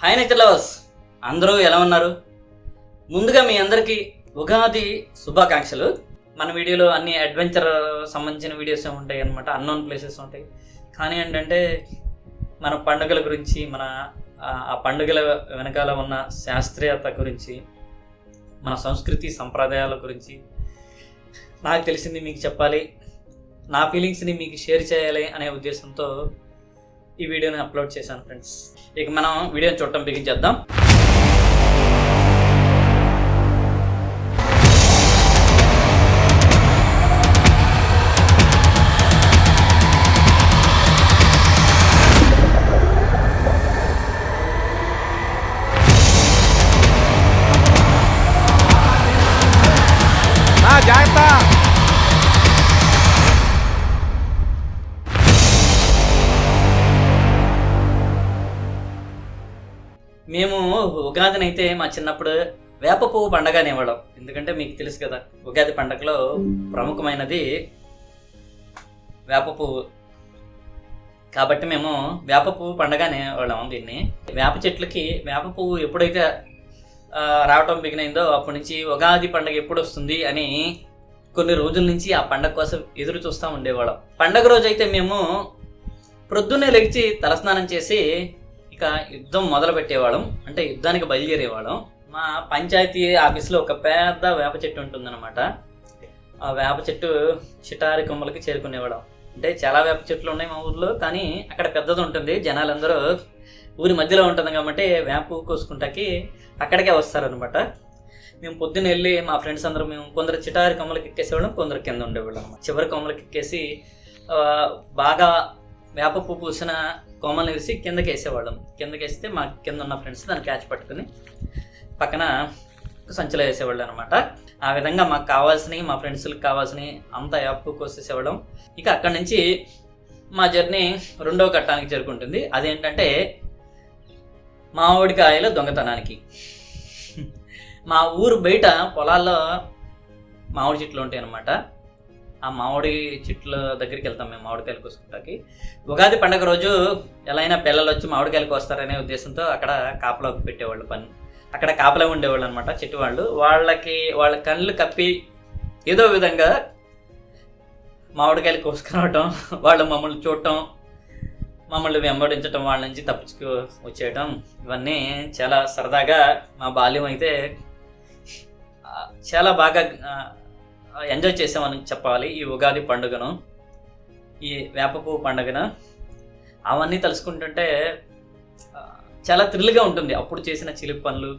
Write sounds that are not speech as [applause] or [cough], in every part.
Hi nature lovers అందరూ ఎలా ఉన్నారు? ముందుగా మీ అందరికీ ఉగాది శుభాకాంక్షలు. మన వీడియోలో అన్ని అడ్వెంచర్ సంబంధించిన వీడియోస్ ఉంటాయి అనమాట అన్నోన్ ప్లేసెస్ ఉంటాయి. కానీ ఏంటంటే మన పండుగల గురించి మన ఆ పండుగల వెనకాల ఉన్న శాస్త్రీయత గురించి మన సంస్కృతి సంప్రదాయాల గురించి నాకు తెలిసింది మీకు చెప్పాలి. నా ఫీలింగ్స్ని మీకు షేర్ చేయాలి అనే ఉద్దేశంతో ఈ వీడియోని అప్లోడ్ చేశాను ఫ్రెండ్స్ ఇక మనం వీడియోని చూడటం బిగించేద్దాం ఉగాదిని అయితే మా చిన్నప్పుడు వేప పువ్వు పండగ అనేవాళ్ళం ఎందుకంటే మీకు తెలుసు కదా ఉగాది పండగలో ప్రముఖమైనది వేప పువ్వు. కాబట్టి మేము వేప పువ్వు పండగ అనేవాళ్ళం దీన్ని. వేప చెట్లకి వేప పువ్వు ఎప్పుడైతే రావటం బిగినైందో అప్పటి నుంచి ఉగాది పండగ ఎప్పుడు వస్తుంది అని కొన్ని రోజుల నుంచి ఆ పండగ కోసం ఎదురు చూస్తూ ఉండేవాళ్ళం. పండగ రోజు అయితే మేము ప్రొద్దున్నే లెగిచి తలస్నానం చేసి ఇక యుద్ధం మొదలు పెట్టేవాళ్ళం అంటే యుద్ధానికి బయలుదేరేవాళ్ళం. మా పంచాయతీ ఆఫీస్లో ఒక పెద్ద వేప చెట్టు ఉంటుందన్నమాట. ఆ వేప చెట్టు చిటారి కొమ్మలకి చేరుకునేవాళ్ళం. అంటే చాలా వేప చెట్లు ఉన్నాయి మా ఊర్లో కానీ అక్కడ పెద్దది ఉంటుంది. జనాలందరూ ఊరి మధ్యలో ఉంటుంది కాబట్టి వేప కోసుకుంటాకి అక్కడికే వస్తారనమాట మేము పొద్దున్న వెళ్ళి మా ఫ్రెండ్స్ అందరూ మేము కొందరు చిటారి కొమ్మలకి ఎక్కేసేవాళ్ళం కొందరు కింద ఉండేవాళ్ళం చివరి కొమ్మలకి ఎక్కేసి బాగా వేప పువ్వు పూసిన కొమ్మలు వేసి కిందకి వేసేవాళ్ళం కిందకి వేస్తే మా కింద ఉన్న ఫ్రెండ్స్ దాన్ని క్యాచ్ పట్టుకుని పక్కన సంచిలో వేసేవాళ్ళు అనమాట ఆ విధంగా మాకు కావాల్సినవి మా ఫ్రెండ్స్కి కావాల్సినవి అంతా యాప్ కోసేసేవాళ్ళం. ఇక అక్కడి నుంచి మా జర్నీ రెండవ ఘట్టానికి చేరుకుంటుంది. అదేంటంటే మామిడికాయల దొంగతనానికి. మా ఊరు బయట పొలాల్లో మామిడి చెట్లు ఉంటాయి అన్నమాట ఆ మామిడి చెట్ల దగ్గరికి వెళ్తాం మేము మామిడికాయలు కోసుకుంటాకి. ఉగాది పండగ రోజు ఎలా అయినా పిల్లలు వచ్చి మామిడికాయలకు వస్తారనే ఉద్దేశంతో అక్కడ కాపలోకి పెట్టేవాళ్ళు పని అక్కడ కాపలా ఉండేవాళ్ళు అనమాట చెట్టు వాళ్ళు. వాళ్ళకి వాళ్ళ కళ్ళు కప్పి ఏదో విధంగా మామిడికాయలు కోసుకురావటం వాళ్ళు మమ్మల్ని చూడటం మమ్మల్ని వెంబడించటం వాళ్ళ నుంచి తప్పించుకు వచ్చేయటం ఇవన్నీ చాలా సరదాగా మా బాల్యం అయితే చాలా బాగా ఎంజాయ్ చేసామని చెప్పాలి ఈ ఉగాది పండుగను ఈ వేపపువ్వు పండుగను. అవన్నీ తలుసుకుంటుంటే చాలా థ్రిల్గా ఉంటుంది. అప్పుడు చేసిన చిలిపి పనులు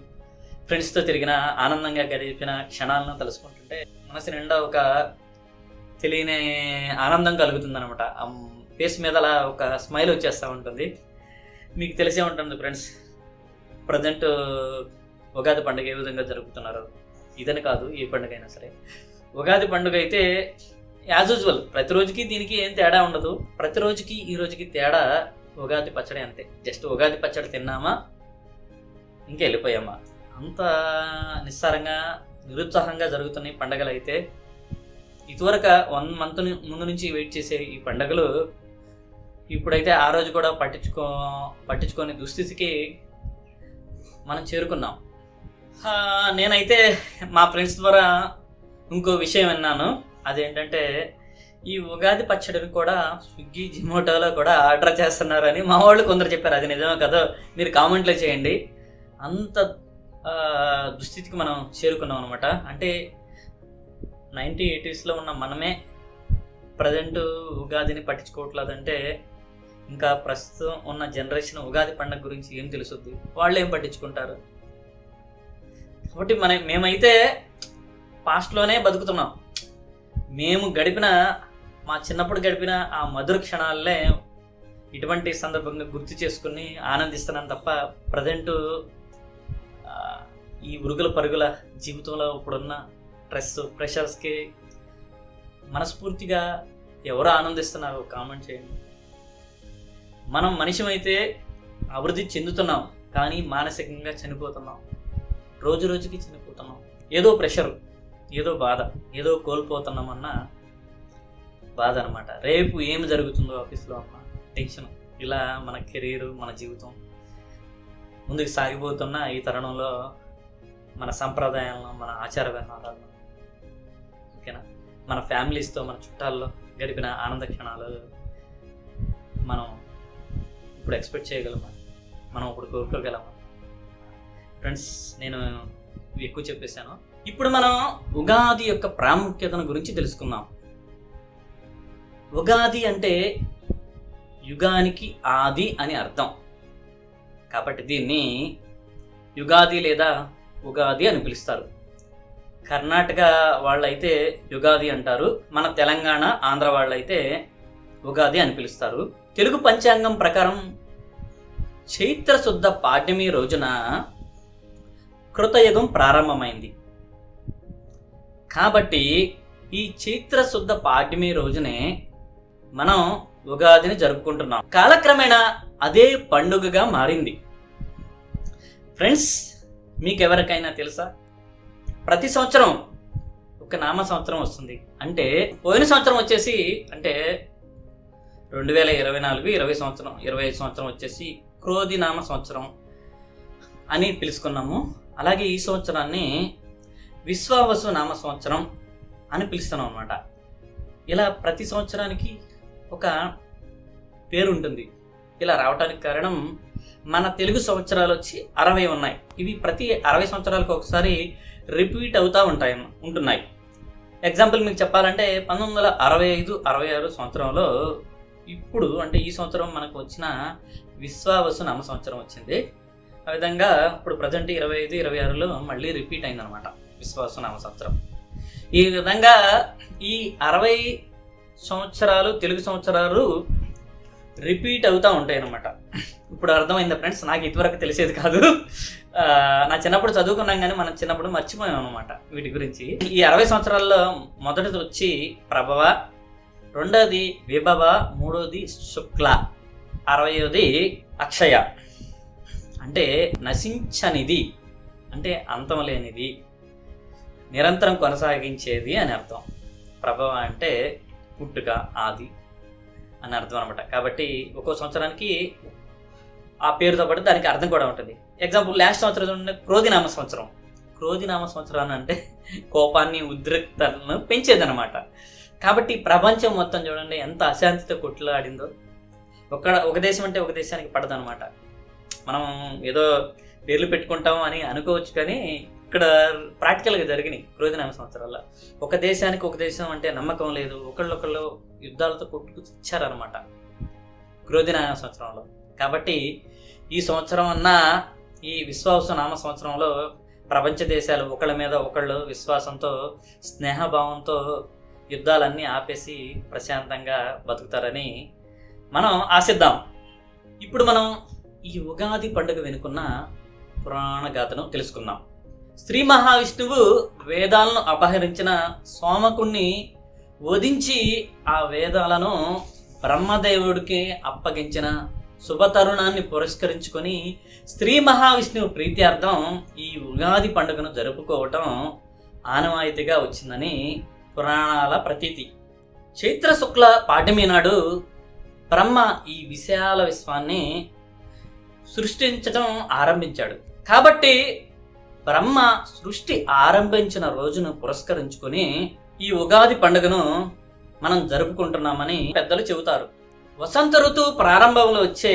ఫ్రెండ్స్తో తిరిగిన ఆనందంగా గడిపిన క్షణాలను తలుసుకుంటుంటే మనసు నిండా ఒక తెలియని ఆనందం కలుగుతుంది అనమాట ఫేస్ మీద అలా ఒక స్మైల్ వచ్చేస్తూ ఉంటుంది. మీకు తెలిసే ఉంటుంది ఫ్రెండ్స్ ప్రజెంట్ ఉగాది పండుగ ఏ విధంగా జరుపుతున్నారు? ఇదని కాదు ఏ పండుగ అయినా సరే. ఉగాది పండుగ అయితే యాజ్ యూజువల్ ప్రతిరోజుకి దీనికి ఏం తేడా ఉండదు. ప్రతిరోజుకి ఈ రోజుకి తేడా ఉగాది పచ్చడి అంతే. జస్ట్ ఉగాది పచ్చడి తిన్నామా ఇంకా వెళ్ళిపోయామా. అంత నిస్సారంగా నిరుత్సాహంగా జరుగుతున్న ఈ పండగలు అయితే ఇదివరకు వన్ మంత్ ముందు నుంచి వెయిట్ చేసే ఈ పండగలు ఇప్పుడైతే ఆ రోజు కూడా పట్టించుకో పట్టించుకొని దుస్థితికి మనం చేరుకున్నాం. నేనైతే మా ఫ్రెండ్స్ ద్వారా ఇంకో విషయం విన్నాను. అదేంటంటే ఈ ఉగాది పచ్చడిని కూడా స్విగ్గీ జొమాటోలో కూడా ఆర్డర్ చేస్తున్నారని మా వాళ్ళు కొందరు చెప్పారు. అది నిజమే కదా మీరు కామెంట్లో చేయండి. అంత దుస్థితికి మనం చేరుకున్నాం అనమాట అంటే నైంటీ ఎయిటీస్లో ఉన్న మనమే ప్రజెంట్ ఉగాదిని పట్టించుకోవట్లేదంటే ఇంకా ప్రస్తుతం ఉన్న జనరేషన్ ఉగాది పండుగ గురించి ఏం తెలుసుద్ది. వాళ్ళు ఏం పట్టించుకుంటారు? కాబట్టి మన మేమైతే పాస్ట్లోనే బతుకుతున్నాం. మేము గడిపిన మా చిన్నప్పుడు గడిపిన ఆ మధుర క్షణాలనే ఇటువంటి సందర్భంగా గుర్తు చేసుకుని ఆనందిస్తున్నాను తప్ప ప్రజెంటు ఈ ఉరుగుల పరుగుల జీవితంలో ఇప్పుడున్న స్ట్రెస్ ప్రెషర్స్కి మనస్ఫూర్తిగా ఎవరు ఆనందిస్తున్నారు కామెంట్ చేయండి. మనం మనిషిమైతే అభివృద్ధి చెందుతున్నాం కానీ మానసికంగా చనిపోతున్నాం. రోజు రోజుకి చనిపోతున్నాం. ఏదో ప్రెషర్ ఏదో బాధ ఏదో కోల్పోతున్నామన్న బాధ అనమాట రేపు ఏమి జరుగుతుందో ఆఫీస్లో అన్న టెన్షన్. ఇలా మన కెరీర్ మన జీవితం ముందుకు సాగిపోతున్న ఈ తరుణంలో మన సంప్రదాయాలను మన ఆచార వ్యవహారాలను ఓకేనా? మన ఫ్యామిలీస్తో మన చుట్టాల్లో గడిపిన ఆనంద క్షణాలు మనం ఇప్పుడు ఎక్స్పెక్ట్ చేయగలమా? మనం ఇప్పుడు కోరుకోగలమా? ఫ్రెండ్స్ నేను ఎక్కువ చెప్పేశాను. ఇప్పుడు మనం ఉగాది యొక్క ప్రాముఖ్యతను గురించి తెలుసుకుందాం. ఉగాది అంటే యుగానికి ఆది అని అర్థం. కాబట్టి దీన్ని యుగాది లేదా ఉగాది అని పిలుస్తారు. కర్ణాటక వాళ్ళైతే యుగాది అంటారు. మన తెలంగాణ ఆంధ్ర వాళ్ళైతే ఉగాది అని పిలుస్తారు. తెలుగు పంచాంగం ప్రకారం చైత్రశుద్ధ పాడ్యమి రోజున కృతయుగం ప్రారంభమైంది. కాబట్టి ఈ చైత్ర శుద్ధ పాడ్యమి రోజునే మనం ఉగాదిని జరుపుకుంటున్నాం. కాలక్రమేణా అదే పండుగగా మారింది. ఫ్రెండ్స్ మీకెవరికైనా తెలుసా? ప్రతి సంవత్సరం ఒక నామ సంవత్సరం వస్తుంది. అంటే పోయిన సంవత్సరం వచ్చేసి అంటే రెండు వేల ఇరవై నాలుగు ఇరవై సంవత్సరం ఇరవై ఐదు సంవత్సరం వచ్చేసి క్రోధి నామ సంవత్సరం అని పిలుచుకున్నాము. అలాగే ఈ సంవత్సరాన్ని విశ్వావసు నామ సంవత్సరం అని పిలుస్తున్నాం అనమాట ఇలా ప్రతి సంవత్సరానికి ఒక పేరు ఉంటుంది. ఇలా రావడానికి కారణం మన తెలుగు సంవత్సరాలు వచ్చి అరవై ఉన్నాయి. ఇవి ప్రతి అరవై సంవత్సరాలకు ఒకసారి రిపీట్ అవుతూ ఉంటాయి ఉంటున్నాయి. ఎగ్జాంపుల్ మీకు చెప్పాలంటే పంతొమ్మిది వందల అరవై ఐదు అరవై ఆరు సంవత్సరంలో ఇప్పుడు అంటే ఈ సంవత్సరం మనకు వచ్చిన విశ్వావసు నామ సంవత్సరం వచ్చింది. ఆ విధంగా ఇప్పుడు ప్రజెంట్ ఇరవై ఐదు ఇరవై ఆరులో మళ్ళీ రిపీట్ అయిందనమాట విశ్వాస నామ సంవత్సరం ఈ విధంగా ఈ అరవై సంవత్సరాలు తెలుగు సంవత్సరాలు రిపీట్ అవుతూ ఉంటాయి అన్నమాట ఇప్పుడు అర్థమైంది ఫ్రెండ్స్? నాకు ఇదివరకు తెలిసేది కాదు. నా చిన్నప్పుడు చదువుకున్నాం కానీ మనం చిన్నప్పుడు మర్చిపోయాం అనమాట వీటి గురించి. ఈ అరవై సంవత్సరాల్లో మొదటిది వచ్చి ప్రభవ రెండోది విభవ మూడోది శుక్ల అరవయోది అక్షయ. అంటే నశించనిది అంటే అంతం లేనిది. నిరంతరం కొనసాగించేది అని అర్థం. ప్రభవ అంటే పుట్టుక ఆది అని అర్థం అనమాట కాబట్టి ఒక్కో సంవత్సరానికి ఆ పేరుతో పాటు దానికి అర్థం కూడా ఉంటుంది. ఎగ్జాంపుల్ లాస్ట్ సంవత్సరం చూడండి క్రోధినామ సంవత్సరం. క్రోధినామ సంవత్సరాన్ని అంటే కోపాన్ని ఉద్రిక్తలను పెంచేదనమాట కాబట్టి ప్రపంచం మొత్తం చూడండి ఎంత అశాంతితో కొట్లాడిందో. ఒక ఒక దేశం అంటే ఒక దేశానికి పడదనమాట మనం ఏదో పేర్లు పెట్టుకుంటాం అని అనుకోవచ్చు కానీ ఇక్కడ ప్రాక్టికల్గా జరిగినాయి క్రోధనామ సంవత్సరాల్లో. ఒక దేశానికి ఒక దేశం అంటే నమ్మకం లేదు. ఒకళ్ళొకళ్ళు యుద్ధాలతో కొట్టుకు ఇచ్చారనమాట క్రోధినామ సంవత్సరంలో. కాబట్టి ఈ సంవత్సరం అన్న ఈ విశ్వాస నామ సంవత్సరంలో ప్రపంచ దేశాలు ఒకళ్ళ మీద ఒకళ్ళు విశ్వాసంతో స్నేహభావంతో యుద్ధాలన్నీ ఆపేసి ప్రశాంతంగా బతుకుతారని మనం ఆశిద్దాం. ఇప్పుడు మనం ఈ ఉగాది పండుగ వెనుకున్న పురాణ గాథను తెలుసుకుందాం. శ్రీ మహావిష్ణువు వేదాలను అపహరించిన సోమకుణ్ణి వధించి ఆ వేదాలను బ్రహ్మదేవుడికి అప్పగించిన శుభతరుణాన్ని పురస్కరించుకొని శ్రీ మహావిష్ణువు ప్రీత్యార్థం ఈ ఉగాది పండుగను జరుపుకోవటం ఆనవాయితీగా వచ్చిందని పురాణాల ప్రతీతి. చైత్ర శుక్ల పాఠమి నాడు బ్రహ్మ ఈ విశాల విశ్వాన్ని సృష్టించటం ఆరంభించాడు. కాబట్టి బ్రహ్మ సృష్టి ఆరంభించిన రోజును పురస్కరించుకొని ఈ ఉగాది పండుగను మనం జరుపుకుంటున్నామని పెద్దలు చెబుతారు. వసంత ఋతువు ప్రారంభంలో వచ్చే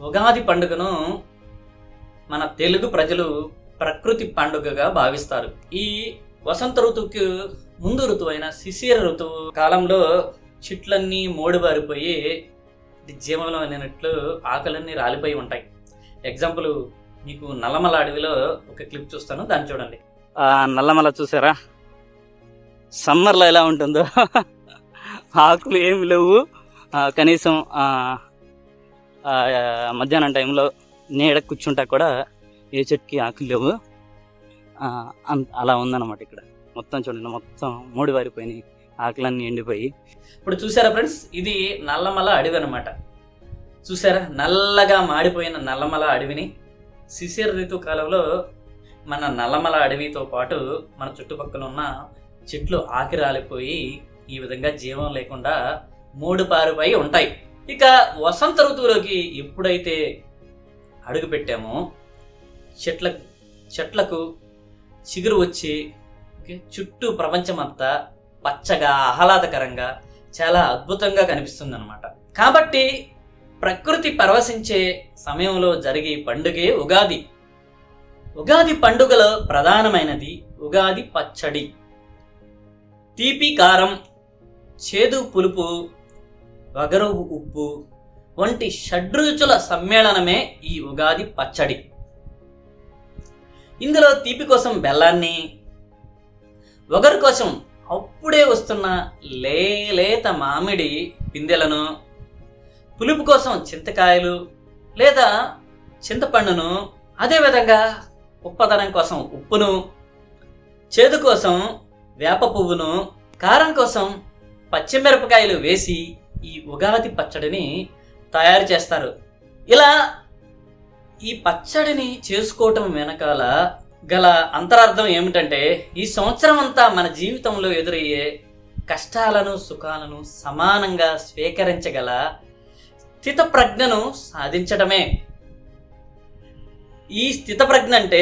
ఉగాది పండుగను మన తెలుగు ప్రజలు ప్రకృతి పండుగగా భావిస్తారు. ఈ వసంత ఋతువుకి ముందు ఋతువు అయిన శిశిర ఋతువు కాలంలో చెట్లన్నీ మోడిబారిపోయి జీవంలో అనేనట్లు ఆకలన్నీ రాలిపోయి ఉంటాయి. ఎగ్జాంపుల్ మీకు నల్లమల అడవిలో ఒక క్లిప్ చూస్తాను దాన్ని చూడండి. నల్లమల చూసారా? సమ్మర్లో ఎలా ఉంటుందో? ఆకులు ఏమి లేవు. కనీసం మధ్యాహ్నం టైంలో నీడ కూర్చుంటా కూడా ఏ చెట్టుకి ఆకులు లేవు. అలా ఉందన్నమాట ఇక్కడ. మొత్తం చూడండి మొత్తం మూడి వారిపోయినాయి ఆకులన్నీ ఎండిపోయి. ఇప్పుడు చూసారా ఫ్రెండ్స్? ఇది నల్లమల అడవి అనమాట చూసారా? నల్లగా మాడిపోయిన నల్లమల అడవిని. శిశిర ఋతు కాలంలో మన నల్లమల అడవితో పాటు మన చుట్టుపక్కల ఉన్న చెట్లు ఆకి రాలిపోయి ఈ విధంగా జీవం లేకుండా మూడు పారిపోయి ఉంటాయి. ఇక వసంత ఋతువులోకి ఎప్పుడైతే అడుగు పెట్టామో చెట్ల చెట్లకు చిగురు వచ్చి చుట్టూ ప్రపంచమంతా పచ్చగా ఆహ్లాదకరంగా చాలా అద్భుతంగా కనిపిస్తుంది అనమాట కాబట్టి ప్రకృతి పరవశించే సమయంలో జరిగే పండుగే ఉగాది. ఉగాది పండుగలో ప్రధానమైనది ఉగాది పచ్చడి. తీపి కారం చేదు పులుపు వగరు ఉప్పు వంటి షడ్రుచుల సమ్మేళనమే ఈ ఉగాది పచ్చడి. ఇందులో తీపి కోసం బెల్లాన్ని వగరు కోసం అప్పుడే వస్తున్న లేలేత మామిడి పిందెలను పులుపు కోసం చింతకాయలు లేదా చింతపండును అదేవిధంగా ఉప్పదనం కోసం ఉప్పును చేదు కోసం వేప పువ్వును కారం కోసం పచ్చిమిరపకాయలు వేసి ఈ ఉగాది పచ్చడిని తయారు చేస్తారు. ఇలా ఈ పచ్చడిని చేసుకోవటం వెనకాల గల అంతరార్థం ఏమిటంటే ఈ సంవత్సరం అంతా మన జీవితంలో ఎదురయ్యే కష్టాలను సుఖాలను సమానంగా స్వీకరించగల స్థితప్రజ్ఞను సాధించటమే. ఈ స్థితప్రజ్ఞ అంటే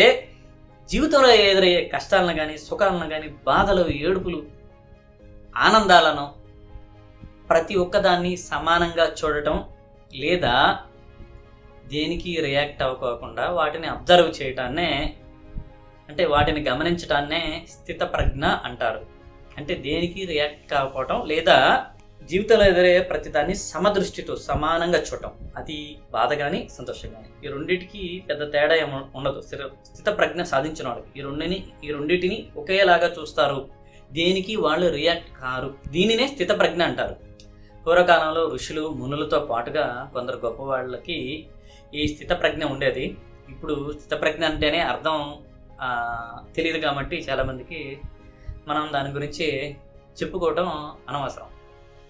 జీవితంలో ఎదురయ్యే కష్టాలను కానీ సుఖాలను కానీ బాధలు ఏడుపులు ఆనందాలను ప్రతి ఒక్కదాన్ని సమానంగా చూడటం లేదా దేనికి రియాక్ట్ అవ్వకోకుండా వాటిని అబ్జర్వ్ చేయటాన్నే అంటే వాటిని గమనించటాన్నే స్థితప్రజ్ఞ అంటారు. అంటే దేనికి రియాక్ట్ కాకపోవటం లేదా జీవితంలో ఎదురయ్యే ప్రతిదాన్ని సమదృష్టితో సమానంగా చూడటం. అది బాధ కానీ సంతోషం కానీ ఈ రెండింటికి పెద్ద తేడా ఏమి ఉండదు. స్థిర స్థిత ప్రజ్ఞ సాధించిన వాడు ఈ రెండిని ఈ రెండింటిని ఒకేలాగా చూస్తారు. దేనికి వాళ్ళు రియాక్ట్ కారు. దీనినే స్థిత ప్రజ్ఞ అంటారు. పూర్వకాలంలో ఋషులు మునులతో పాటుగా కొందరు గొప్ప వాళ్ళకి ఈ స్థిత ప్రజ్ఞ ఉండేది. ఇప్పుడు స్థిత ప్రజ్ఞ అంటేనే అర్థం తెలియదు కాబట్టి చాలామందికి మనం దాని గురించి చెప్పుకోవటం అనవసరం.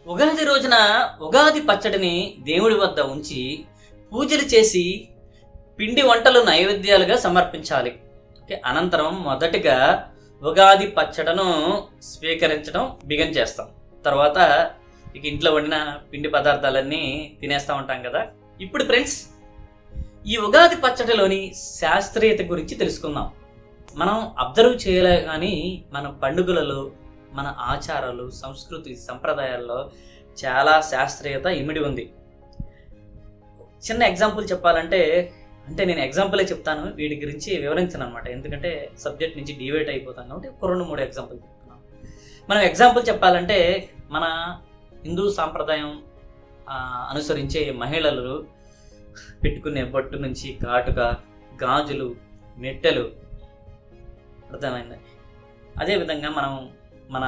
ఉగాది రోజున ఉగాది పచ్చడిని దేవుడి వద్ద ఉంచి పూజలు చేసి పిండి వంటలు నైవేద్యాలుగా సమర్పించాలి. అనంతరం మొదటిగా ఉగాది పచ్చడను స్వీకరించడం బిగన్ చేస్తాం. తర్వాత ఇక ఇంట్లో వండిన పిండి పదార్థాలన్నీ తినేస్తూ ఉంటాం కదా. ఇప్పుడు ఫ్రెండ్స్ ఈ ఉగాది పచ్చడిలోని శాస్త్రీయత గురించి తెలుసుకుందాం. మనం అబ్జర్వ్ చేయలే కానీ మన పండుగలలో మన ఆచారాలు సంస్కృతి సంప్రదాయాల్లో చాలా శాస్త్రీయత ఇమిడి ఉంది. చిన్న ఎగ్జాంపుల్ చెప్పాలంటే అంటే నేను ఎగ్జాంపులే చెప్తాను వీటి గురించి వివరించను అనమాట ఎందుకంటే సబ్జెక్ట్ నుంచి డివైట్ అయిపోతాను. కాబట్టి ఒక రెండు మూడు ఎగ్జాంపుల్ చెప్తున్నాను. మనం ఎగ్జాంపుల్ చెప్పాలంటే మన హిందూ సాంప్రదాయం అనుసరించే మహిళలు పెట్టుకునే బొట్టు నుంచి కాటుక గాజులు మెట్టెలు అర్థమైంది? అదేవిధంగా మనం మన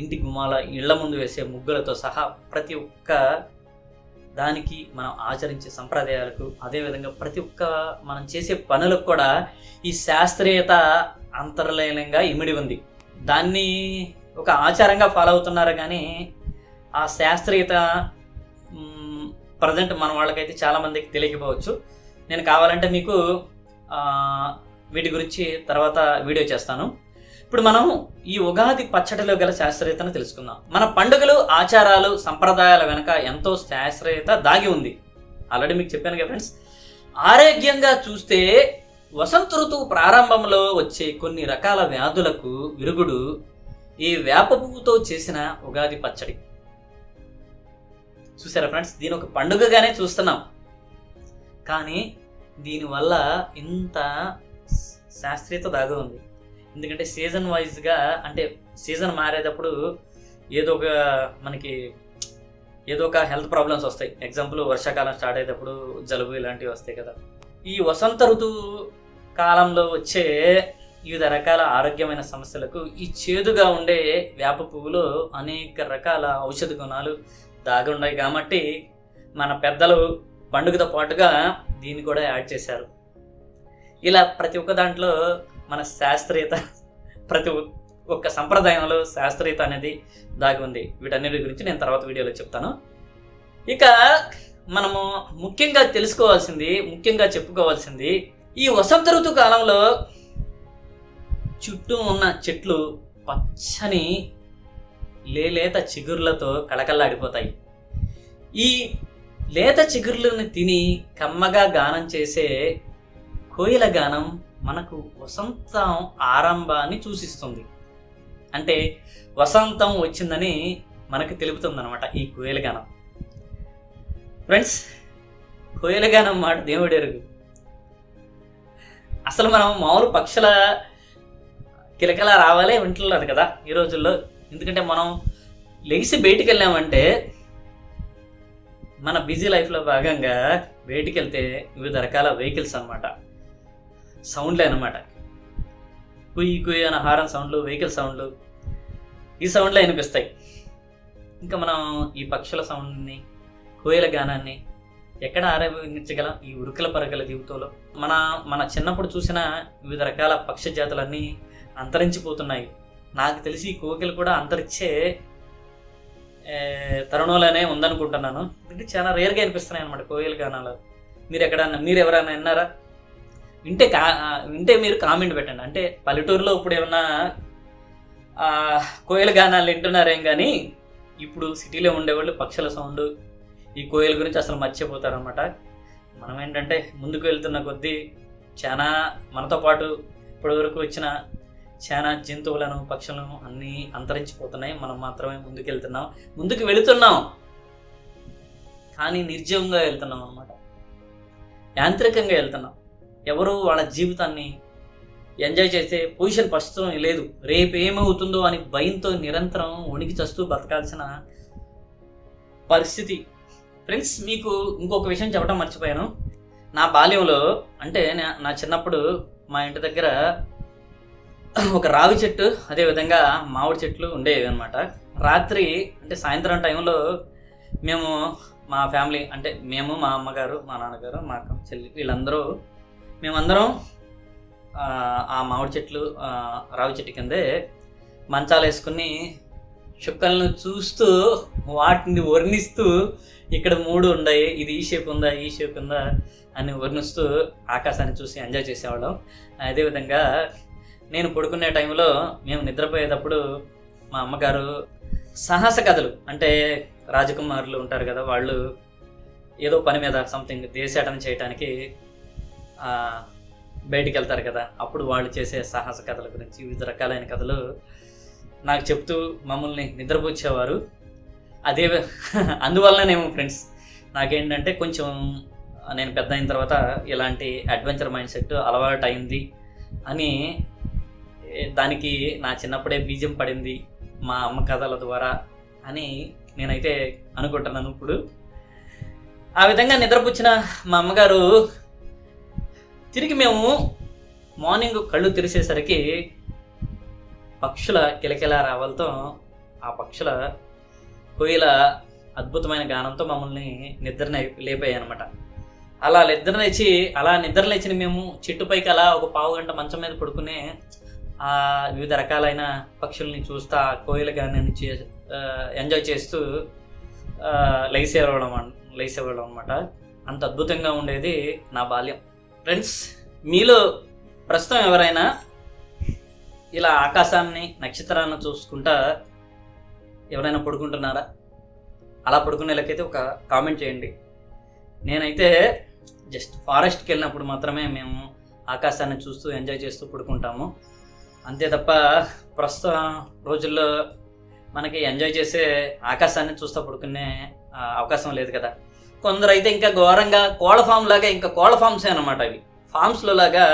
ఇంటి గుమ్మాల ఇళ్ళ ముందు వేసే ముగ్గులతో సహా ప్రతి ఒక్క దానికి మనం ఆచరించే సంప్రదాయాలకు అదేవిధంగా ప్రతి ఒక్క మనం చేసే పనులకు కూడా ఈ శాస్త్రీయత అంతర్లీనంగా ఇమిడి ఉంది. దాన్ని ఒక ఆచారంగా ఫాలో అవుతున్నారు కానీ ఆ శాస్త్రీయత ప్రజెంట్ మన వాళ్ళకైతే చాలామందికి తెలియకపోవచ్చు. నేను కావాలంటే మీకు వీటి గురించి తర్వాత వీడియో చేస్తాను. ఇప్పుడు మనం ఈ ఉగాది పచ్చడిలో గల శాస్త్రీయతను తెలుసుకుందాం. మన పండుగలు ఆచారాలు సంప్రదాయాల వెనక ఎంతో శాస్త్రీయత దాగి ఉంది. ఆల్రెడీ మీకు చెప్పాను కదా ఫ్రెండ్స్ ఆరోగ్యంగా చూస్తే వసంత ఋతువు ప్రారంభంలో వచ్చే కొన్ని రకాల వ్యాధులకు విరుగుడు ఈ వేప పువ్వుతో చేసిన ఉగాది పచ్చడి. చూసారా ఫ్రెండ్స్ దీని ఒక పండుగగానే చూస్తున్నాం. కానీ దీనివల్ల ఇంత శాస్త్రీయత దాగి ఉంది. ఎందుకంటే సీజన్ వైజ్గా అంటే సీజన్ మారేటప్పుడు ఏదో ఒక మనకి ఏదో ఒక హెల్త్ ప్రాబ్లమ్స్ వస్తాయి. ఎగ్జాంపుల్ వర్షాకాలం స్టార్ట్ అయ్యేటప్పుడు జలుబు ఇలాంటివి వస్తాయి కదా. ఈ వసంత ఋతువు కాలంలో వచ్చే వివిధ రకాల ఆరోగ్యమైన సమస్యలకు ఈ చేదుగా ఉండే వేప పువ్వులో అనేక రకాల ఔషధ గుణాలు దాగి ఉన్నాయి కాబట్టి మన పెద్దలు పండుగతో పాటుగా దీన్ని కూడా యాడ్ చేశారు. ఇలా ప్రతి ఒక్క దాంట్లో మన శాస్త్రీయత ప్రతి ఒక్క సంప్రదాయంలో శాస్త్రీయత అనేది దాగి ఉంది వీటన్నిటి గురించి నేను తర్వాత వీడియోలో చెప్తాను. ఇక మనము ముఖ్యంగా తెలుసుకోవాల్సింది ముఖ్యంగా చెప్పుకోవాల్సింది ఈ వసంత ఋతు కాలంలో చుట్టూ ఉన్న చెట్లు పచ్చని లేలేత చిగుర్లతో కళకళలాడిపోతాయి. ఈ లేత చిగుర్లను తిని కమ్మగా గానం చేసే కోయిల గానం మనకు వసంతం ఆరంభాన్ని సూచిస్తుంది. అంటే వసంతం వచ్చిందని మనకు తెలుపుతుంది అనమాట ఈ కోయలగానం. ఫ్రెండ్స్ కోయలగానం మాట దేవుడెరుగు అసలు మనం మామూలు పక్షుల కిలకల రావాలే వింటున్నారు కదా ఈ రోజుల్లో. ఎందుకంటే మనం లెగిసి బయటికి వెళ్ళామంటే మన బిజీ లైఫ్లో భాగంగా బయటికి వెళ్తే వివిధ రకాల వెహికల్స్ అనమాట సౌండ్లే అనమాట కుయ్యి కుయ్యి అనే హారన్ సౌండ్లు వెహికల్ సౌండ్లు ఈ సౌండ్లే అనిపిస్తాయి ఇంకా మనం ఈ పక్షుల సౌండ్ని కోయల గానాన్ని ఎక్కడ ఆరోపించగలం ఈ ఉరుకుల పరగల జీవితంలో. మన మన చిన్నప్పుడు చూసిన వివిధ రకాల పక్షి జాతులన్నీ అంతరించిపోతున్నాయి. నాకు తెలిసి ఈ కోకిలు కూడా అంతరించే తరుణంలోనే ఉందనుకుంటున్నాను. అంటే చాలా రేర్గా అనిపిస్తున్నాయి అనమాట కోయిల గానాలు. మీరు ఎక్కడన్నా మీరు ఎవరైనా విన్నారా? వింటే కా వింటే మీరు కామెంట్ పెట్టండి. అంటే పల్లెటూరులో ఇప్పుడు ఏమన్నా కోయల కోయిల గానాలు వింటున్నారేం కానీ ఇప్పుడు సిటీలో ఉండేవాళ్ళు పక్షుల సౌండ్ ఈ కోయిల గురించి అసలు మర్చిపోతారనమాట మనం ఏంటంటే ముందుకు వెళ్తున్న కొద్దీ చాలా మనతో పాటు ఇప్పటివరకు వచ్చిన చాలా జంతువులను పక్షులను అన్నీ అంతరించిపోతున్నాయి. మనం మాత్రమే ముందుకు వెళ్తున్నాం ముందుకు వెళుతున్నాం. కానీ నిర్జీవంగా వెళ్తున్నాం అనమాట యాంత్రికంగా వెళ్తున్నాం. ఎవరు వాళ్ళ జీవితాన్ని ఎంజాయ్ చేసే పొజిషన్ ప్రస్తుతం లేదు. రేపు ఏమవుతుందో అని భయంతో నిరంతరం ఉనికి చస్తూ బతకాల్సిన పరిస్థితి. ఫ్రెండ్స్ మీకు ఇంకొక విషయం చెప్పడం మర్చిపోయాను. నా బాల్యంలో అంటే నా- నా చిన్నప్పుడు మా ఇంటి దగ్గర ఒక రావి చెట్టు అదేవిధంగా మామిడి చెట్లు ఉండేవి అనమాట రాత్రి అంటే సాయంత్రం టైంలో మేము మా ఫ్యామిలీ అంటే మేము మా అమ్మగారు మా నాన్నగారు మా అక్క చెల్లి వీళ్ళందరూ మేమందరం ఆ, మామిడి చెట్లు రావి చెట్టు కిందే మంచాలు వేసుకుని చుక్కలను చూస్తూ వాటిని వర్ణిస్తూ ఇక్కడ మూడు ఉన్నాయి ఇది ఈ షేప్ ఉందా ఈ షేప్ ఉందా అని వర్ణిస్తూ ఆకాశాన్ని చూసి ఎంజాయ్ చేసేవాళ్ళం. అదేవిధంగా నేను పడుకునే టైంలో మేము నిద్రపోయేటప్పుడు మా అమ్మగారు సాహస కథలు అంటే రాజకుమారులు ఉంటారు కదా వాళ్ళు ఏదో పని మీద సంథింగ్ దేశాటన చేయడానికి బయటికి వెళ్తారు కదా అప్పుడు వాళ్ళు చేసే సాహస కథల గురించి వివిధ రకాలైన కథలు నాకు చెప్తూ మమ్మల్ని నిద్రపుచ్చేవారు. అదే [laughs] అందువల్లనేమో ఫ్రెండ్స్ నాకేంటంటే కొంచెం నేను పెద్ద అయిన తర్వాత ఇలాంటి అడ్వెంచర్ మైండ్ సెట్ అలవాటు అయింది అని దానికి నా చిన్నప్పుడే బీజం పడింది మా అమ్మ కథల ద్వారా అని నేనైతే అనుకుంటున్నాను ఇప్పుడు. ఆ విధంగా నిద్రపుచ్చిన మా అమ్మగారు తిరిగి మేము మార్నింగ్ కళ్ళు తెరిసేసరికి పక్షుల కిలకిల రావాలతో ఆ పక్షుల కోయిల అద్భుతమైన గానంతో మమ్మల్ని నిద్ర లేపాయి అనమాట అలా నిద్ర లేచి అలా నిద్ర లేచిన మేము చెట్టుపైకి అలా ఒక పావు గంట మంచం మీద పడుకునే ఆ వివిధ రకాలైన పక్షుల్ని చూస్తా కోయిల గానాన్ని చే ఎంజాయ్ చేస్తూ ఆ, లేసేవాళ్ళం అనమాట అంత అద్భుతంగా ఉండేది నా బాల్యం. ఫ్రెండ్స్ మీలో ప్రస్తుతం ఎవరైనా ఇలా ఆకాశాన్ని నక్షత్రాలను చూసుకుంటా ఎవరైనా పడుకుంటున్నారా? అలా పడుకునేలకైతే ఒక కామెంట్ చేయండి. నేనైతే జస్ట్ ఫారెస్ట్కి వెళ్ళినప్పుడు మాత్రమే మేము ఆకాశాన్ని చూస్తూ ఎంజాయ్ చేస్తూ పడుకుంటాము. అంతే తప్ప ప్రస్తుతం రోజుల్లో మనకి ఎంజాయ్ చేసే ఆకాశాన్ని చూస్తూ పడుకునే అవకాశం లేదు కదా. కొందరు అయితే ఇంకా ఘోరంగా కోళ్ళ ఫామ్ లాగా ఇంకా కోళ్ళ ఫామ్సే అనమాట అవి. ఫామ్స్లో లాగా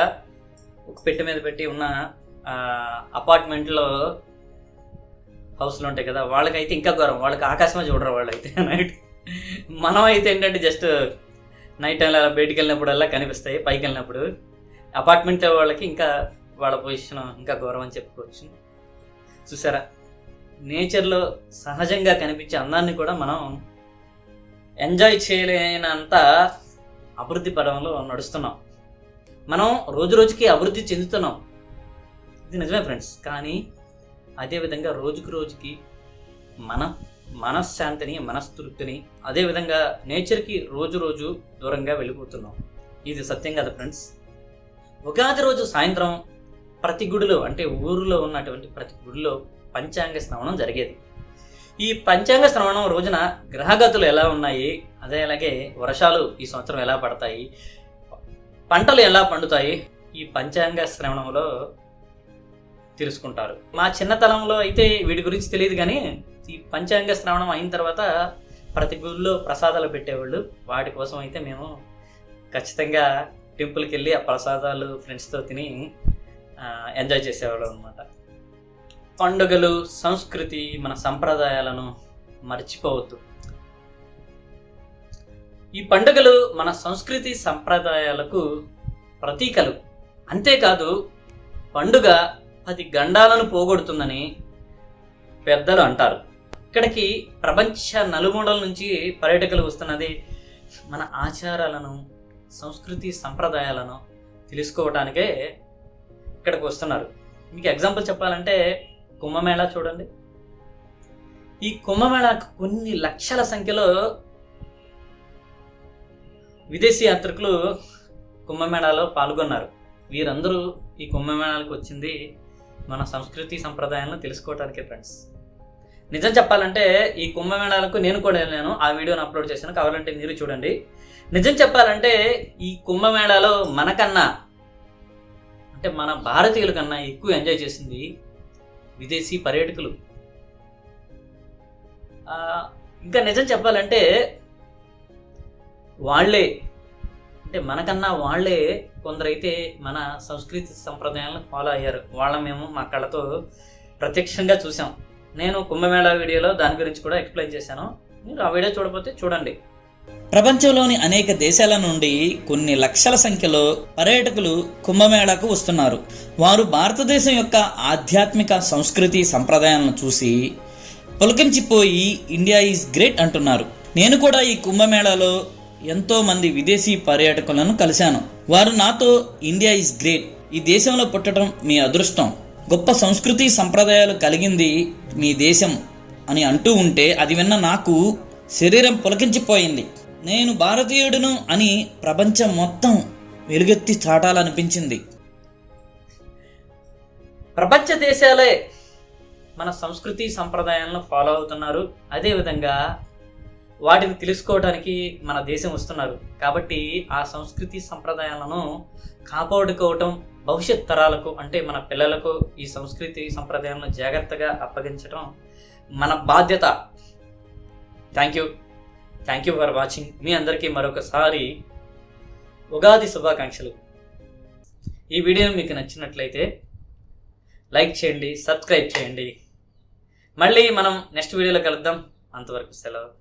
ఒక పెట్టి మీద పెట్టి ఉన్న అపార్ట్మెంట్లో హౌస్లో ఉంటాయి కదా వాళ్ళకైతే ఇంకా ఘోరం. వాళ్ళకి ఆకాశమే చూడరు వాళ్ళు అయితే నైట్ [laughs] మనం అయితే ఏంటంటే జస్ట్ నైట్ టైంలో అలా బయటికి వెళ్ళినప్పుడల్లా కనిపిస్తాయి పైకి వెళ్ళినప్పుడు. అపార్ట్మెంట్లో వాళ్ళకి ఇంకా వాళ్ళ పొజిషన్ ఇంకా ఘోరం అని చెప్పుకోవచ్చు. చూసారా? నేచర్లో సహజంగా కనిపించే అందాన్ని కూడా మనం ఎంజాయ్ చేయలేనంత అభివృద్ధి పడంలో నడుస్తున్నాం. మనం రోజు రోజుకి అభివృద్ధి చెందుతున్నాం. ఇది నిజమే ఫ్రెండ్స్. కానీ అదేవిధంగా రోజుకు రోజుకి మన మనశ్శాంతిని మనస్తృప్తిని అదేవిధంగా నేచర్కి రోజు రోజు దూరంగా వెళ్ళిపోతున్నాం. ఇది సత్యం కదా ఫ్రెండ్స్. ఉగాది రోజు సాయంత్రం ప్రతి గుడిలో అంటే ఊరిలో ఉన్నటువంటి ప్రతి గుడిలో పంచాంగ శ్రవణం జరిగేది. ఈ పంచాంగ శ్రవణం రోజున గ్రహగతులు ఎలా ఉన్నాయి? అదే అలాగే వర్షాలు ఈ సంవత్సరం ఎలా పడతాయి? పంటలు ఎలా పండుతాయి? ఈ పంచాంగ శ్రవణంలో తెలుసుకుంటారు. మా చిన్నతనంలో అయితే వీటి గురించి తెలియదు కానీ ఈ పంచాంగ శ్రవణం అయిన తర్వాత ప్రతి గుళ్ళో ప్రసాదాలు పెట్టేవాళ్ళు. వాటి కోసం అయితే మేము ఖచ్చితంగా టెంపుల్కి వెళ్ళి ఆ ప్రసాదాలు ఫ్రెండ్స్తో తిని ఎంజాయ్ చేసేవాళ్ళం అనమాట పండుగలు సంస్కృతి మన సంప్రదాయాలను మర్చిపోవద్దు. ఈ పండుగలు మన సంస్కృతి సంప్రదాయాలకు ప్రతీకలు. అంతేకాదు పండుగ పది గండాలను పోగొడుతుందని పెద్దలు అంటారు. ఇక్కడికి ప్రపంచ నలుమూడల నుంచి పర్యాటకులు వస్తున్నది మన ఆచారాలను సంస్కృతి సంప్రదాయాలను తెలుసుకోవటానికే ఇక్కడికి వస్తున్నారు. మీకు ఎగ్జాంపుల్ చెప్పాలంటే కుంభమేళా చూడండి. ఈ కుంభమేళాకు కొన్ని లక్షల సంఖ్యలో విదేశీ యాత్రికులు కుంభమేళాలో పాల్గొన్నారు. వీరందరూ ఈ కుంభమేళాలకు వచ్చింది మన సంస్కృతి సంప్రదాయాలను తెలుసుకోవటానికే ఫ్రెండ్స్ నిజం చెప్పాలంటే ఈ కుంభమేళాలకు నేను కూడా వెళ్ళాను. ఆ వీడియోని అప్లోడ్ చేశాను. కావాలంటే మీరు చూడండి. నిజం చెప్పాలంటే ఈ కుంభమేళాలో మనకన్నా అంటే మన భారతీయుల కన్నా ఎక్కువ ఎంజాయ్ చేసింది విదేశీ పర్యాటకులు. ఇంకా నిజం చెప్పాలంటే వాళ్ళే అంటే మనకన్నా వాళ్ళే కొందరైతే మన సంస్కృతి సంప్రదాయాలను ఫాలో అయ్యారు. వాళ్ళ మేము మా కళ్ళతో ప్రత్యక్షంగా చూసాం నేను కుంభమేళా వీడియోలో దాని గురించి కూడా ఎక్స్ప్లెయిన్ చేశాను. మీరు ఆ వీడియో చూడకపోతే చూడండి. ప్రపంచంలోని అనేక దేశాల నుండి కొన్ని లక్షల సంఖ్యలో పర్యాటకులు కుంభమేళాకు వస్తున్నారు. వారు భారతదేశం యొక్క ఆధ్యాత్మిక సంస్కృతి సంప్రదాయాలను చూసి పులకించిపోయి ఇండియా ఈజ్ గ్రేట్ అంటున్నారు. నేను కూడా ఈ కుంభమేళాలో ఎంతో మంది విదేశీ పర్యాటకులను కలిశాను. వారు నాతో ఇండియా ఈజ్ గ్రేట్ ఈ దేశంలో పుట్టడం మీ అదృష్టం. గొప్ప సంస్కృతి సంప్రదాయాలు కలిగింది మీ దేశం అని అంటూ ఉంటే అది విన్న నాకు శరీరం పులకించిపోయింది. నేను భారతీయుడును అని ప్రపంచం మొత్తం వెలుగెత్తి చాటాలనిపించింది. ప్రపంచ దేశాలే మన సంస్కృతి సంప్రదాయాలను ఫాలో అవుతున్నారు. అదేవిధంగా వాటిని తెలుసుకోవడానికి మన దేశం వస్తున్నారు. కాబట్టి ఆ సంస్కృతి సంప్రదాయాలను కాపాడుకోవటం భవిష్యత్ తరాలకు అంటే మన పిల్లలకు ఈ సంస్కృతి సంప్రదాయాలను జాగ్రత్తగా అప్పగించడం మన బాధ్యత. Thank you thank you for watching మీ అందరికీ మరొకసారి ఉగాది శుభాకాంక్షలు. ఈ వీడియో మీకు నచ్చినట్లయితే లైక్ చేయండి సబ్స్క్రైబ్ చేయండి. మళ్ళీ మనం నెక్స్ట్ వీడియోలో కలుద్దాం. అంతవరకు సెలవు.